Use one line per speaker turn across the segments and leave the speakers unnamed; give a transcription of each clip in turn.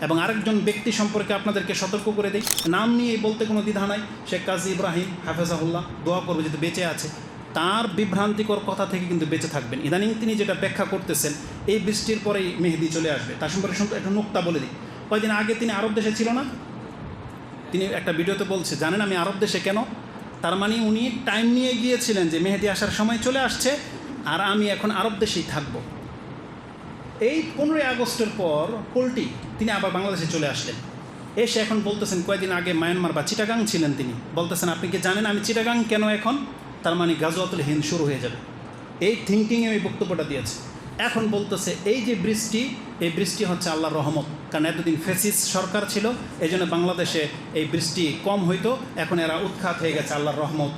এবং আরেকজন ব্যক্তি সম্পর্কে আপনাদেরকে সতর্ক করে দিই। নাম নিয়ে বলতে কোনো দ্বিধা নাই। শেখ কাজী ইব্রাহিম হাফেজাহুল্লাহ, দোয়া করবে যদি বেঁচে আছে। তার বিভ্রান্তিকর কথা থেকে কিন্তু বেঁচে থাকবেন। ইদানিং তিনি যেটা ব্যাখ্যা করতেছেন, এই বৃষ্টির পরেই মেহেদি চলে আসবে। তার সম্পর্কে একটা নোক্তা বলে দিই। কয়েকদিন আগে তিনি আরব দেশে ছিল না? তিনি একটা ভিডিওতে বলছে, জানেন আমি আরব দেশে কেন? তার মানে উনি টাইম নিয়ে গিয়েছিলেন যে মেহেদি আসার সময় চলে আসছে, আর আমি এখন আরব দেশেই থাকব। এই পনেরোই আগস্টের পর পোল্টি তিনি আবার বাংলাদেশে চলে আসলেন। এসে এখন বলতেছেন কয়েকদিন আগে মায়ানমার বা চিটাগাং ছিলেন তিনি। বলতেছেন, আপনি কি জানেন আমি চিটাগাং কেন এখন? তার মানে গাজওয়াতুল হিন্দ শুরু হয়ে যাবে। এই থিঙ্কিংয়ে আমি বক্তব্যটা দিয়েছি। এখন বলতেছে, এই যে বৃষ্টি, এই বৃষ্টি হচ্ছে আল্লাহর রহমত। কারণ এতদিন ফেসিস সরকার ছিল এই জন্য বাংলাদেশে এই বৃষ্টি কম হইতো। এখন এরা উৎখাত হয়ে গেছে, আল্লাহর রহমত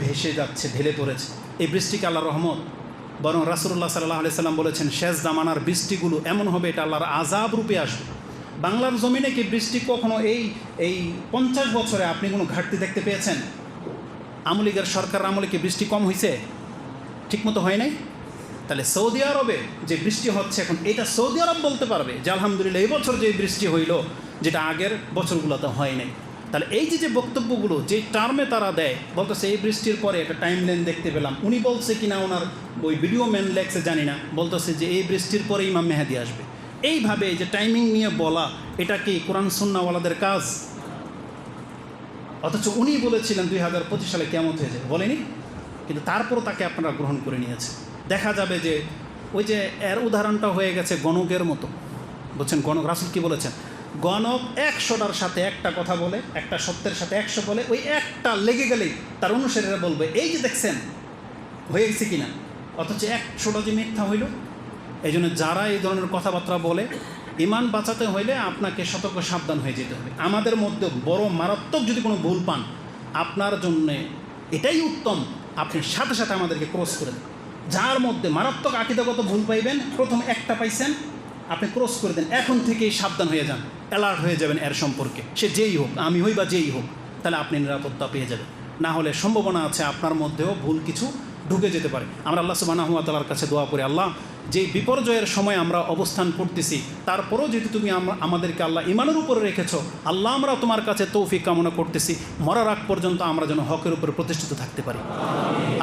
ভেসে যাচ্ছে, ঢেলে পড়েছে। এই বৃষ্টিকে আল্লাহর রহমত? বরং রাসুল্লাহ সাল্লাহ আলি সাল্লাম বলেছেন, শেষ জামানার বৃষ্টিগুলো এমন হবে এটা আল্লাহর আজাব রূপে আসবে। বাংলার জমিনে কি বৃষ্টি কখনো এই এই পঞ্চাশ বছরে আপনি কোনো ঘাটতি দেখতে পেয়েছেন? আমলিগের সরকার আমলে কি বৃষ্টি কম হয়েছে ঠিকমতো হয় নাই? তাহলে সৌদি আরবে যে বৃষ্টি হচ্ছে এখন, এটা সৌদি আরব বলতে পারবে যে, আলহামদুলিল্লাহ, এই বছর যে বৃষ্টি হইল, যেটা আগের বছরগুলোতে হয় নাই। তাহলে এই যে যে বক্তব্যগুলো, যে টার্মে তারা দেয় বলতেছে এই বৃষ্টির পরে একটা টাইম লাইন দেখতে পেলাম। উনি বলছে কিনা ওনার ওই ভিডিও ম্যান লেগছে জানি না। বলতেছে যে এই বৃষ্টির পরে ইমাম মেহাদি আসবে। এইভাবে যে টাইমিং নিয়ে বলা, এটা কি কোরআন সুন্নাওয়ালাদের কাজ? অথচ উনি বলেছিলেন দুই হাজার পঁচিশ সালে কেমন হয়েছে বলেনি? কিন্তু তারপরও তাকে আপনারা গ্রহণ করে নিয়েছে। দেখা যাবে যে ওই যে এর উদাহরণটা হয়ে গেছে গণকের মতো। বলছেন গণক, রাসুল কি বলেছেন? গণক একশোটার সাথে একটা কথা বলে, একটা সত্যের সাথে একশো বলে, ওই একটা লেগে গেলেই তার অনুসারীরা বলবে, এই যে দেখছেন, হয়ে গেছে কিনা? অথচ একশোটা যে মিথ্যা হইল এই জন্য যারা এই ধরনের কথাবার্তা বলে, ইমান বাঁচাতে হইলে আপনাকে সতর্ক, সাবধান হয়ে যেতে হবে। আমাদের মধ্যে বড় মারাত্মক যদি কোনো ভুল পান, আপনার জন্যে এটাই উত্তম। আপনি সাথে সাথে আমাদেরকে ক্রস করে দেন। যার মধ্যে মারাত্মক আকিদাগত ভুল পাইবেন, প্রথম একটা পাইছেন, আপনি ক্রস করে দেন। এখন থেকেই সাবধান হয়ে যান। অ্যালার্ট হয়ে যাবেন এর সম্পর্কে। সে যেই হোক, আমি হই বা যেই হোক, তাহলে আপনি নিরাপত্তা পেয়ে যাবেন। না হলে সম্ভাবনা আছে আপনার মধ্যেও ভুল কিছু ঢুকে যেতে পারে। আমরা আল্লাহ সুবাহ তালার কাছে দোয়া করি, আল্লাহ, যে বিপর্যয়ের সময় আমরা অবস্থান করতেছি, তারপরেও যেহেতু তুমি আমাদেরকে আল্লাহ ইমানের উপরে রেখেছ, আল্লাহ আমরা তোমার কাছে তৌফিক কামনা করতেছি, মরার আগ পর্যন্ত আমরা যেন হকের উপরে প্রতিষ্ঠিত থাকতে পারি।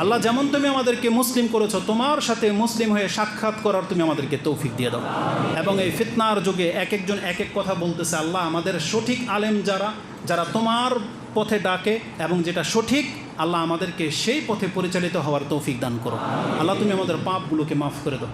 আল্লাহ, যেমন তুমি আমাদেরকে মুসলিম করেছ, তোমার সাথে মুসলিম হয়ে সাক্ষাৎ করার তুমি আমাদেরকে তৌফিক দিয়ে দাও। এবং এই ফিতনার যুগে এক একজন এক এক কথা বলতেছে, আল্লাহ, আমাদের সঠিক আলেম যারা যারা তোমার পথে ডাকে এবং যেটা সঠিক আল্লাহ আমাদেরকে সেই পথে পরিচালিত হওয়ার তৌফিক দান করো আল্লাহ তুমি আমাদের পাপগুলোকে মাফ করে দাও।